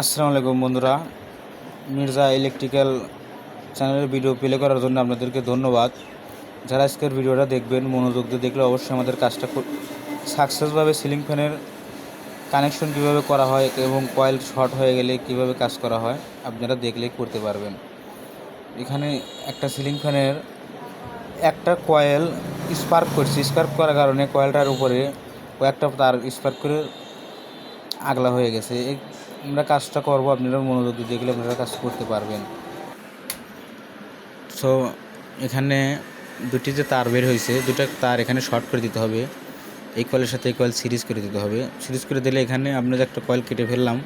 আসসালামু আলাইকুম বন্ধুরা। মির্জা ইলেকট্রিক্যাল চ্যানেলের ভিডিও প্লে করার জন্য আপনাদেরকে ধন্যবাদ। যারা আজকের ভিডিওটা দেখবেন, মনোযোগ দিয়ে দেখলে অবশ্যই আমাদের কাজটা খুব সাকসেসভাবে সিলিং ফ্যানের কানেকশন কীভাবে করা হয় এবং কয়েল শর্ট হয়ে গেলে কীভাবে কাজ করা হয়, আপনারা দেখলেই করতে পারবেন। এখানে একটা সিলিং ফ্যানের একটা কয়েল স্পার্ক করছে। স্পার্ক করার কারণে কয়েলটার উপরে কয়েকটা তার স্পার্ক করে আগলা হয়ে গেছে। আমরা কাজটা করব, আপনারা মনোযোগ দিয়ে দেখলে আপনারা কাজ করতে পারবেন। সো এখানে দুটি যে তার বের হয়েছে, দুটো তার এখানে শর্ট করে দিতে হবে। এই কয়েলের সাথে এই কয়েল সিরিজ করে দিতে হবে। সিরিজ করে দিলে এখানে আমরা যে একটা কয়েল কেটে ফেললাম,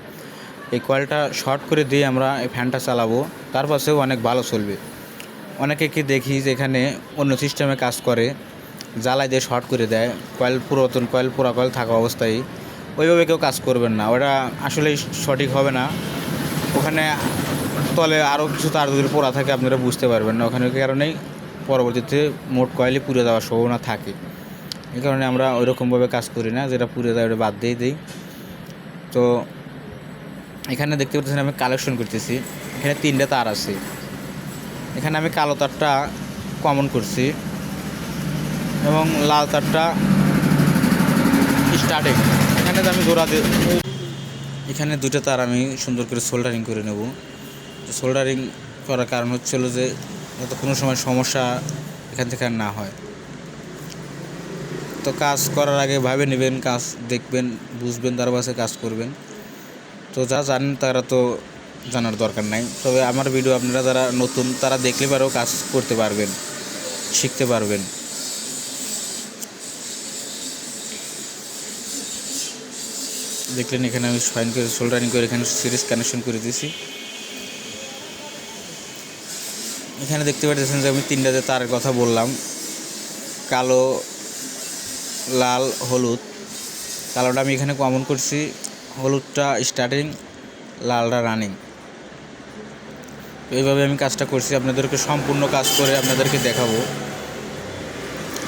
এই কয়েলটা শর্ট করে দিয়ে আমরা এই ফ্যানটা চালাবো। তার পাশেও অনেক ভালো চলবে। অনেকে কি দেখি যে এখানে অন্য সিস্টেমে কাজ করে জ্বালাই দিয়ে শর্ট করে দেয়। কয়েল পুরাতন কয়েল পুরা কয়েল থাকা অবস্থায়। ওইভাবে কেউ কাজ করবেন না, ওটা আসলেই সঠিক হবে না। ওখানে তলে আরও কিছু তার যদি পোড়া থাকে, আপনারা বুঝতে পারবেন না। ওখানে কারণেই পরবর্তীতে মোট কয়েলই পুড়ে যাওয়ার সম্ভাবনা থাকে। এই কারণে আমরা ওইরকমভাবে কাজ করি না, যেটা পুড়ে যায় ওটা বাদ দিয়ে দিই। তো এখানে দেখতে পাচ্ছেন আমি কালেকশন করতেছি। এখানে তিনটে তার আছে। এখানে আমি কালো তারটা কমন করছি। এবং লাল তারটা স্টার্টিং এখানে তো আমি জোড়া এখানে দুটো তার আমি সুন্দর করে সোল্ডারিং করে নেব। সোল্ডারিং করার কারণ হচ্ছিল যে, যাতে কোনো সময় সমস্যা এখান থেকে আর না হয়। তো কাজ করার আগে ভাবে নেবেন, কাজ দেখবেন, বুঝবেন, তার পাশে কাজ করবেন। তো যা জানেন তারা তো জানার দরকার নাই। তবে আমার ভিডিও আপনারা যারা নতুন, তারা দেখলে পারেও কাজ করতে পারবেন, শিখতে পারবেন। দেখলেন এখানে আমি ফাইন করে সোল্ডারিং করে এখানে সিরিজ কানেকশন করে দিয়েছি। এখানে দেখতে পাচ্ছেন যে আমি তিনটাতে তারের কথা বললাম। কালো, লাল, হলুদ। কালোটা আমি এখানে কমন করছি। হলুদটা স্টার্টিং লালটা রানিং এইভাবে আমি কাজটা করছি। আপনাদেরকে সম্পূর্ণ কাজ করে আপনাদেরকে দেখাবো।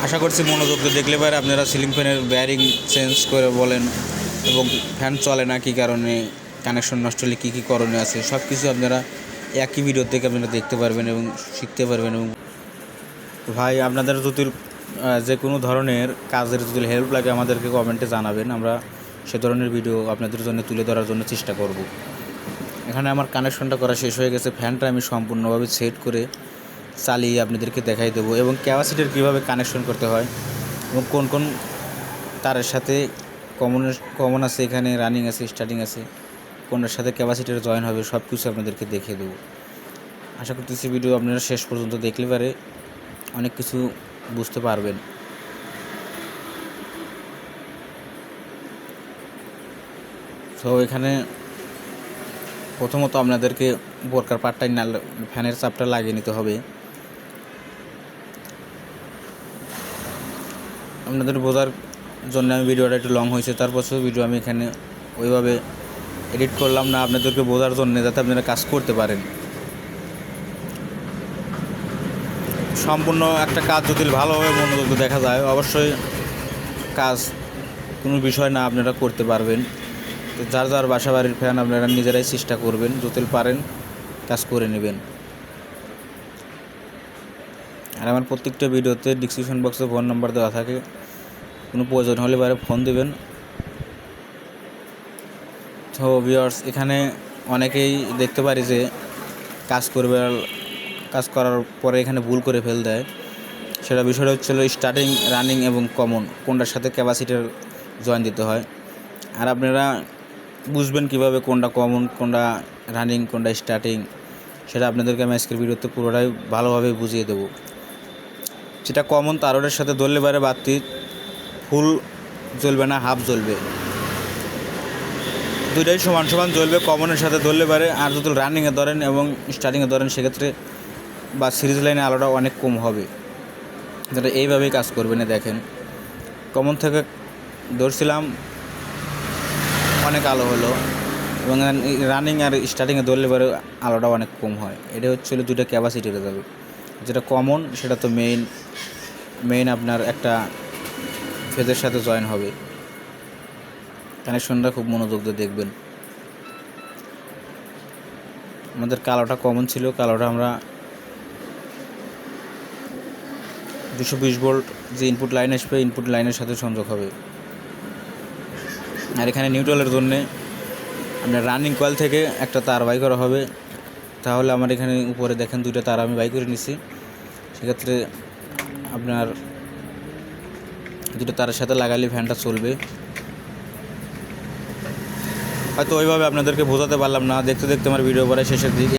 আশা করছি মনোযোগ দেখলে পারে আপনারা সিলিং ফ্যানের ব্যারিং চেঞ্জ করে বলেন। এবং ফ্যান চলে না কী কারণে কানেকশন নষ্ট হলে কী কী করণীয় আছে সব কিছু আপনারা একই ভিডিও থেকে আপনারা দেখতে পারবেন এবং শিখতে পারবেন এবং ভাই, আপনাদের যদি যে কোনো ধরনের কাজের যদি হেল্প লাগে আমাদেরকে কমেন্টে জানাবেন, আমরা সে ধরনের ভিডিও আপনাদের জন্য তুলে ধরার জন্য চেষ্টা করব। এখানে আমার কানেকশনটা করা শেষ হয়ে গেছে ফ্যানটা আমি সম্পূর্ণভাবে সেট করে চালিয়ে আপনাদেরকে দেখাই দেবো এবং ক্যাপাসিটির কীভাবে কানেকশন করতে হয় এবং কোন কোন তারের সাথে কমন কমন আছে এখানে রানিং আছে স্টার্টিং আছে। কোনটার সাথে ক্যাপাসিটির জয়েন হবে সব কিছু আপনাদেরকে দেখিয়ে দেবো। আশা করতেছি ভিডিও আপনারা শেষ পর্যন্ত দেখলে পারে, অনেক কিছু বুঝতে পারবেন। তো এখানে প্রথমত আপনাদেরকে বোরকার পাটটাই না ফ্যানের চাপটা লাগিয়ে নিতে হবে। আপনাদের বোঝার জন্য আমি ভিডিওটা একটু লং হয়েছে। তারপরেও ভিডিও আমি এখানে ওইভাবে এডিট করলাম না, আপনাদেরকে বোঝার জন্য যাতে আপনারা কাজ করতে পারেন। সম্পূর্ণ একটা কাজ যদি ভালোভাবে মনোযোগ দেখা যায়, অবশ্যই কাজ কোনো বিষয় না আপনারা করতে পারবেন। তো যার যার বাসা বাড়ির ফ্যান আপনারা নিজেরাই চেষ্টা করবেন, যদি পারেন কাজ করে নেবেন। আর আমার প্রত্যেকটা ভিডিওতে ডিসক্রিপশন বক্সে ফোন নাম্বার দেওয়া থাকে। কোনো প্রয়োজন হলে বাইরে ফোন দেবেন। তো ভিওর্স এখানে অনেকেই দেখতে পারি যে কাজ করবে, কাজ করার পরে এখানে ভুল করে ফেল দেয়। সেটা বিষয়টা হচ্ছিল স্টার্টিং রানিং এবং কমন কোনটার সাথে ক্যাপাসিটির জয়েন দিতে হয়। আর আপনারা বুঝবেন কীভাবে কোনটা কমন কোনটা রানিং কোনটা স্টার্টিং সেটা আপনাদেরকে আমি আজকের ভিডিওতে পুরোটাই ভালোভাবে বুঝিয়ে দেবো। যেটা কমন তারোটার সাথে ধরলে পারে বাতি ফুল জ্বলবে না, হাফ জ্বলবে। দুইটাই সমান সমান জ্বলবে, কমনের সাথে ধরলে পারে। আর যদি রানিংয়ে ধরেন এবং স্টার্টিংয়ে ধরেন, সেক্ষেত্রে বা সিরিজ লাইনে আলোটা অনেক কম হবে। যেটা এইভাবেই কাজ করবে না, দেখেন। কমন থেকে ধরছিলাম, অনেক আলো হলো। এবং রানিং আর স্টার্টিংয়ে ধরলে পরে আলোটা অনেক কম হয়। এটা হচ্ছিল দুটো ক্যাপাসিটিতে যাবে। যেটা কমন সেটা তো মেইন মেইন আপনার একটা ফেজের সাথে জয়েন হবে। কানেকশনটা খুব মনোযোগ দিয়ে দেখবেন। আমাদের কালোটা কমন ছিল, কালোটা আমরা দুশো বিশ ভোল্ট যে ইনপুট লাইন আসবে ইনপুট লাইনের সাথে সংযোগ হবে। আর এখানে নিউট্রালের জন্যে আপনার রানিং কয়েল থেকে একটা তার বাই করা হবে। তাহলে আমার এখানে উপরে দেখেন দুইটা তার আমি বাই করে নিছি। সেক্ষেত্রে আপনার দুটো তারের সাথে লাগালে ফ্যানটা চলবে। হয়তো ওইভাবে আপনাদেরকে বোঝাতে পারলাম না, দেখতে দেখতে আমার ভিডিও পরে শেষের দিকে।